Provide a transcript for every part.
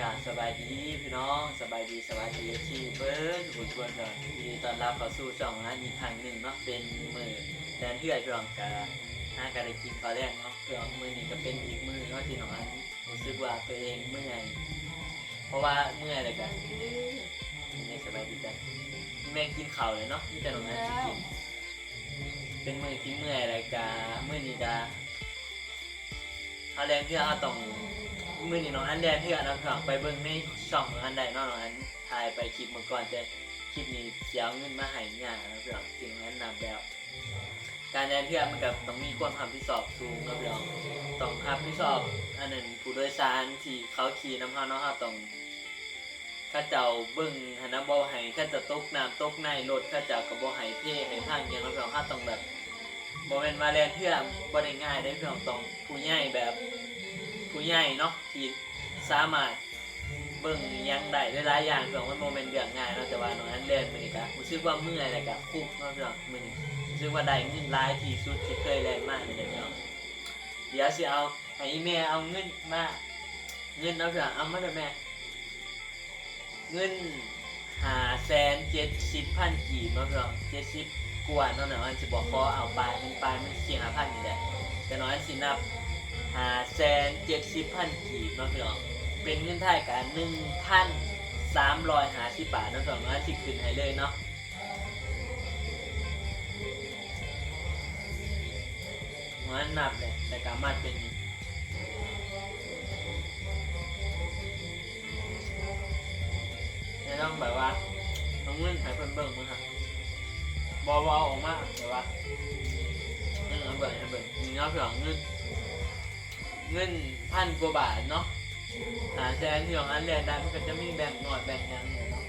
กาสบายดีพี่น้องสบายดีสบายดีที่เบิร์ดทุกคนก่อนยินดีต้อนรับเข้าสู่ช่องร้านอีกครั้งหนึ่งเนาะเป็นมือแดนเทื่อยพี่น้องกะห้ากันได้กินตอนแรกเนาะพี่อมือนี้ก็เป็นอีกมือเนาะที่น้องอันรู้สึกว่าตัวเองเมื่อยเพราะว่าเมื่อยอะไรกันในสบายดีกันแม่กินข้าวเลยเนาะนี่แต่น้องอันที่กินเป็นมือที่เมื่อยอะไรกะมือนี้กะเอาแรงที่เราต้อง มือนี่น้องอันแดนที่อันน้องไปเบิ่งในช่องของอันใดน้องน้องอันถ่ายไปคลิปมาก่อนแต่คลิปนี้เสียเงินมาให้เนี่ยนะพี่น้องจริงนั้นนำแล้ว การแดนที่มันกับต้องมีความรับผิดชอบสูงนะพี่น้องต้องรับผิดชอบอันนั้นผู้โดยสารที่เขาขี่น้ำเฮาเนาะเฮาต้องข้าเจ้าเบิ่งหันนะบ่ให้เข้าจะตกน้ำตกในรถข้าเจ้าก็บ่ให้เพ่ให้ทางยังนะพี่องเฮาต้องแบบบ่แม่นว่าแลนเทื่อนบ่ได้ง่ายได้เพี่องต้องผู้ใหญ่แบบ ผู้ใหญ่เนาะที่สามารถเบิ่งอิหยังได้หลายๆอย่างเรื่องมันโมเมนต์เรื่องง่ายเนาะแต่ว่าน้องอันเล่นมื้อนี้ก็รู้สึกว่าเมื่อยแล้วก็คุ้มเนาะพี่น้องมื้อนี้รู้สึกว่าได้เงินหลายที่สุดที่เคยเล่นมาเลยเด้อพี่น้องเดี๋ยวสิเอาให้อีแม่เอาเงินมาเงินเอาพี่น้องเอามาเด้อแม่เงินหาแสนเจ็ดสิบพันกีบเนาะพี่น้องเจ็ดสิบกว่าเนาะน้องอันสิบอกขอเอาไปมันปมันเสียห้าพันนี่แหละแต่น้องอันสินับ หาแสนเจ็ดสิบพันกีบเนาะพี่น้องเป็นเงินไทยกันหนึ่งพันสามร้อยหาสิบบาทเนาะพี่น้องเนะที่ขึ้นให้เลยเนาะมันนับเลยแต่กามาเป็นจะต้องแบบว่าต้องเงินให้เพิ่นเบิ่งมั้งฮะบอบอออกมาแบบว่าเงินเอาเบิ่งให้เบิ่งนี่เนาะพี่น้องเงิน เงินพันกว่าบาทเนาะหาแสนที่ของอันแรกได้มันก็จะมีแบ่งหน่อยแบ่งหยังเนี่ยเนาะ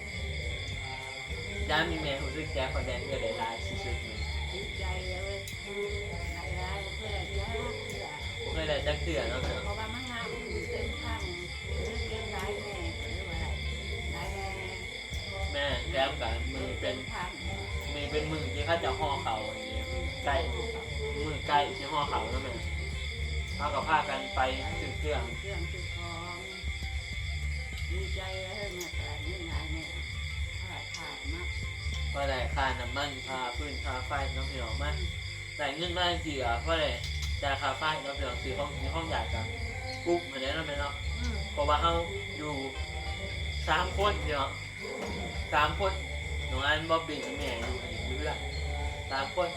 ย้ามีเมย์รู้สึกแจ๊คอนแดนเกิดได้หลายสุดๆเลยดีใจเลยหลายร้ายเพื่อนยากเพื่อผมเคยได้จักเตือนเนาะเถอะเพราะว่ามันงามเต็มทางเรื่องเรื่องร้ายแน่หรือว่าอะไรร้ายแน่แม่แจมกับมือเป็เป็นนทางมือเป็นมือที่เขาจะห่อเขาอย่างเงี้ยใกล้มือใกล้ที่ห่อเขาแล้วแม่ เขากับพากันไปถึงเครื่องเครื่องคือของดีใจเลยเนี่ยตลาดนี่งานเนี่ยขาดขาดมากเพราะอะไรค่าน้ำมันค่าพื้นค่าไฟน้องพี่น้องมาแต่เงินมากจริงๆอะเพราะอะไรจ่ายค่าไฟน้องพี่น้องซื้อห้องซื้อห้องใหญ่กันปุ๊บเหมือนนั้นเราะแม่เนาะอืมเพราะว่าเขาอยู่สามคนเนาะสามคนหนูอันบอบบี้กับแม่อยู่นี่อยู่ละสามคน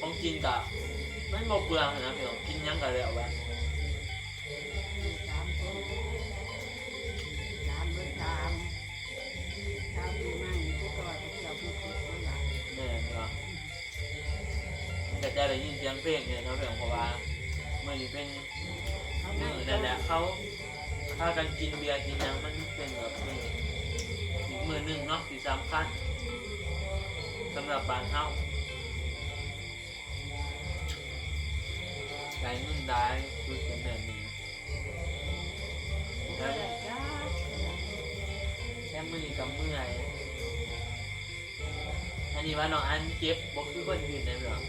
ของกินกับไม่หมดเปลืองนะพี่น้องกินหยังกันเลยเอาไว้สามคนสามเบอร์สามสามปีใหม่ผู้ก่อนผู้เจ้าผู้คิดผู้หลักแม่เนาะแต่จะได้ยินเสียงเพลงเนี่ยเนาะพี่น้องเพราะว่าเมื่อนี้เป็นเขามืนั่งอนั่นแหละเขาถ้ากันกินเบียร์กินหยังมันเป็นแบบมืออีกมือหนึ่งเนาะที่สำคัญสำหรับบานเฮา มันได้รู้สึกแบบนี้แล้วแค่มือกับเมื่อยอันนี้ว่าน้องอันเจ็บบอกคือคนอื่นนะเพื่อน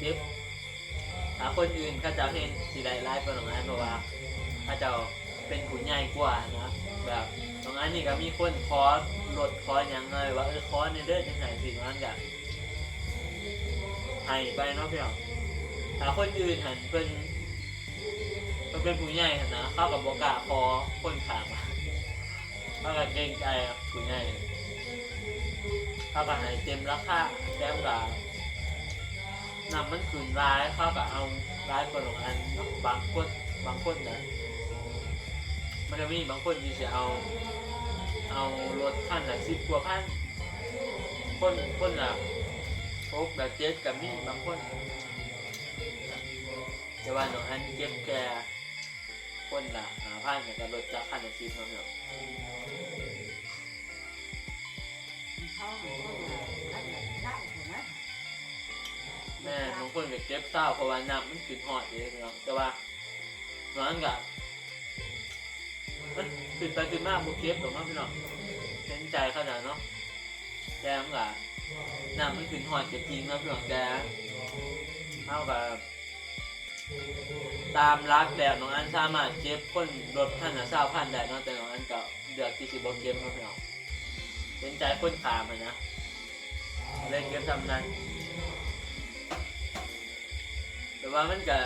เจ็บถ้าคนอื่นเขาจะเห็นสีได้ไล่ไปน้องอันเพราะว่าเขาจะเป็นผู้ใหญ่กว่านะแบบน้องอันนี่ก็มีคนคอสลดคอสยังไงว่าเออคอสในเด้อจัไหนถึงนั้นกันให้ไปเนาะเพื่อน ถ้าคนอื่นหันเป็นมันเป็นผู้ใหญ่หั่นนะเข้ากับโบกล้าพอคนขามอะเข้ากับเกรงใจอะผู้ใหญ่เข้ากับหายเต็มราคาแต้มกับนำมันขืนร้ายเข้ากับเอาร้ายคนของอันบางคนบางคนนะมันจะมีบางคนที่จะเอา เอารถพันละสิบกว่าพันคนคนละพกแบบเจ็ดกับมีบางคน แต่ว่าหน้องอันเก็บแกคนละหาพันกับรถจักรคันละสิบเนาะเนาะเขาเขาว่าเขาจะได้ถูกไหมแม่บางคนก็เก็บเศร้าเพราะว่าน้ำมันขึ้นหอดเลยเนาะแต่ว่าน้องอันกับมันขึ้นไปขึ้นมากบุเก็บหรอกเนาะพี่น้องเห็นใจเขาหน่อยเนาะแต่มันกับน้ำมันขึ้นหอดก็จริงนะพี่น้องแต่เท่ากับ ตามรักแล้วน้องอันสามารถเก็บคนรถพันนะเศร้าพันได้เนาะแต่น้องอันก็เลือกที่สิบ่เก็บเนาะพี่น้องเป็นใจคนขามอะนะเลยเก็บทำนั้น แต่ว่ามันก็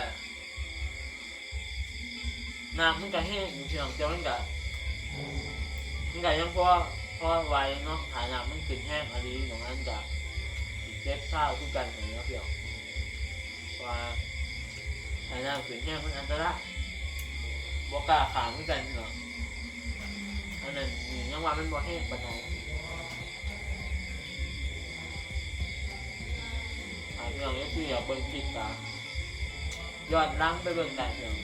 น้ำมันก็แห้งอยู่พี่น้องแต่มันก็มันก็ยังพอพอไวเนาะฐานะมันขึ้นแห้งอะไรน้องอันก็เก็บข้าทุกกันอย่างเงี้ยพี่น้องว่า ฐายนะขึ้นแห้งมันอันตรายบกล้าขามเหมือนกันพี่น้ออันนั้นนี่ยังว่ามันบ่แห้งปานใดอ่าพี่น้องก็คืออย่าเบิ่งคลิปตาย้อนหลังไปเบิ่งได้เพียง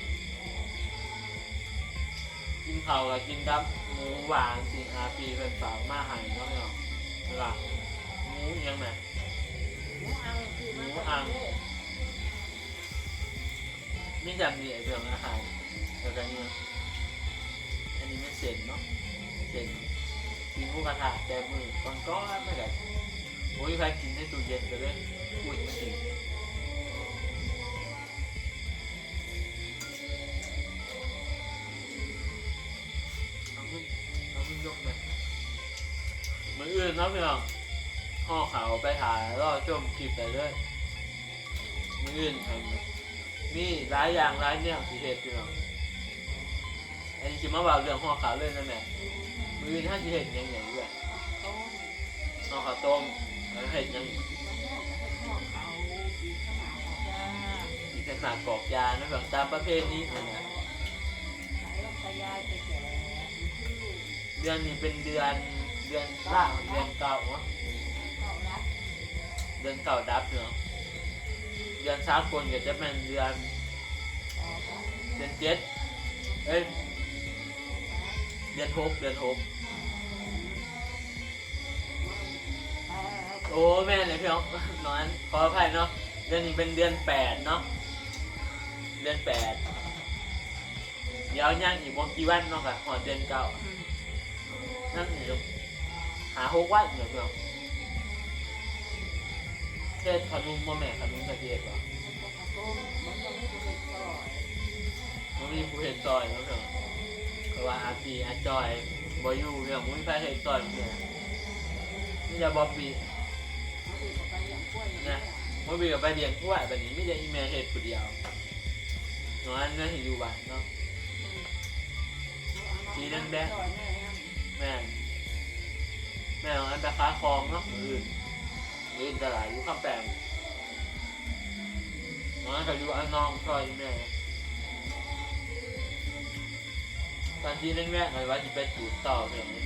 กินข้ากับกินกับหมูหวานสิอาปีเป็นฝากมาใหายเนาะเนาะหลักหมูยังไงหมูอังคือ มันหมูอังมีจำนี่ไอ้เรื่องอาหารแล้วก็เนี่ยอันนี้ไมันเส้นเนาะเส้นกินหมูกระทะแต่มือก่อนก้อนไม่ได้โอ้ยใครกินในตู้เย็นก็เลยอุ่นมากินเอาขึ้นเอาขึ้นยกไปมืออื่นเนาะพี่น้องห่อขาวไปถ่าแล้วชมคลิปไปด้วยมืออื่นทำ มีหลายอย่างหลายเนี่ยสิเหตุพี่น้องอันนี้จิมาว่าเรื่องห่อขาวเลยนะแม่มืออื่นถ้าสิเหตุยังไงด้วยห่อขาวต้มแล้วเห็ดยังมันก็ให้พ่อเขาปีข้าวหมาจ้าอีกขนาดกอกยานะแบบตามประเภทนี้นะเนี่ยเดือนนี้เป็นเดือนเดือนล่างเดือนเก่าเนาะเดือนเก่าดับเนาะ ดือนสากลก็จะเป็นเดือนเดือนเจ็ดเอ้ยเดือนหกเดือนหกโอ้แม่เลยพี่น้องนอยขออภัยเนาะเดือนนี้เป็นเดือนแปดเนาะเดือนแปดเดี๋ยวย่างอีกวันกี่วันเนาะค่ะหอเดือนเก้านั่งอยู่หาหกวันเดี๋ยวพี่น้อง เทศขนุนมาแม่ขนุนประเทศเหรอต้มมันต้องให้ดูเด็กก่อมันมีผู้เห็นซอยเนาะพี่น้องเพราะว่าอาปีอาจอยบอยูพี่น้องมันมีใครเห็นซอยเพื่อนนี่จะบอบบี้เขาดีกว่าไปอย่างกล้วยเนี่ยมื่อวีกับไปเรียนกล้วยแบบนี้ไม่ได้อีเมลเฮ็ดผู้เดียวน้อยนั่นเห็นอยู่บ้านเนาะสีแดงแม่แม่นแม่ของอันตะค้าคลองเนาะอื่น นมืออื่นตลาดอยู่ข้ามแปมน้อยก็อยู่อันน้องซอยแม่ตอนที่แรกๆเลยว่าจะไปจูดต่อเพียงนี้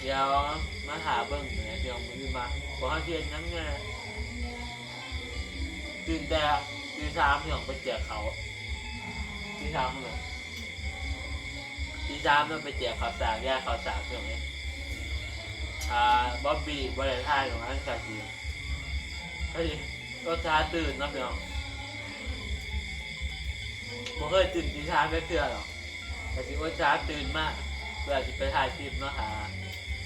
เดี๋ยวมาหาเบิ่งนะเดี๋ยวมือมาบอกให้เพียนยังไงตื่นแต่ตีสามพี่น้องไปเจอเขา ตีสามเลยตีสามเราไปเจอข่าวสารแยกข่าวสารพี่องนี่ยอ่าบ๊อบบี้บริษัทของอันกาซีเฮ้ยก็ช้าตื่นนาะพี่องบ่เคยตื่นตีสามไม่เตือหรอกแต่ที่ว่าช้าตื่นมากเพื่อจะไปถ่ายคลิปเนาะหา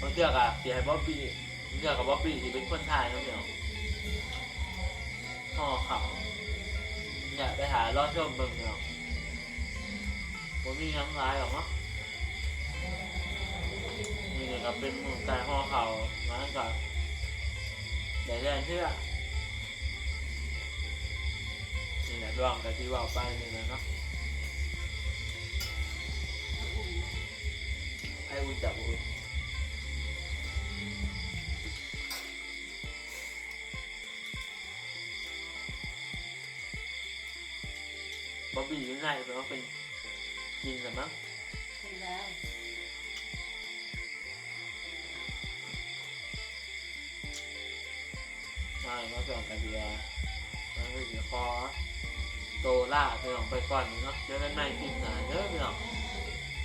บางเทื่อกับเสียให้บ๊อบบี้บางเทื่อกับบ๊อบบี้ที่เป็นคนถ่ายนาะพี่องห่อเขาอยากไปหารอดชมเบิ่งเนาะ ผมมีน้ำลายหรอกเนาะนี่นี่ยก็เป็นหมือการห่อเขามาตั้งแต่เดี๋ยวแดนเชื่อนี่แหละดวงกับที่ว่าไปนี่นะเนาะไอ้อุ่นจับอุ่นบ๊อบบี้อยู่ไหนเพราะว่าเป็น กินกันมั้งขึ้นแล้วใช่มาส่งกันเดียวมันก็จะคอโตล่าพี่องไปก่อนเนาะเจอกันใหม่คลิปหน้าเด้อพี่น้อง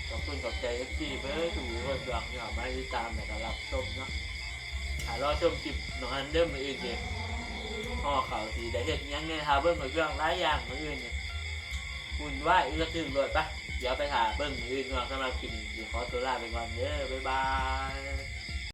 ขอบคุณกับใจเอฟซีเพื่อถูกคนดวงที่เราไม่ได้ตามแต่ก็รับชมเนาะหารอชมคลิปน้องอันเดิมมืออื่นเจ็ห่อข่าวสีได้เห็นยังไงหาเบิ้งกับเรื่องหลายอย่างมืออื่นเนี่ย คุณว่าอีกก็ถึงรถปะเดี๋ยวไปหาเบิ้งอื่นก่อนสำหรับคลิปนี้เดี๋ยวขอตัวลาไปก่อนเด้อบ๊ายบาย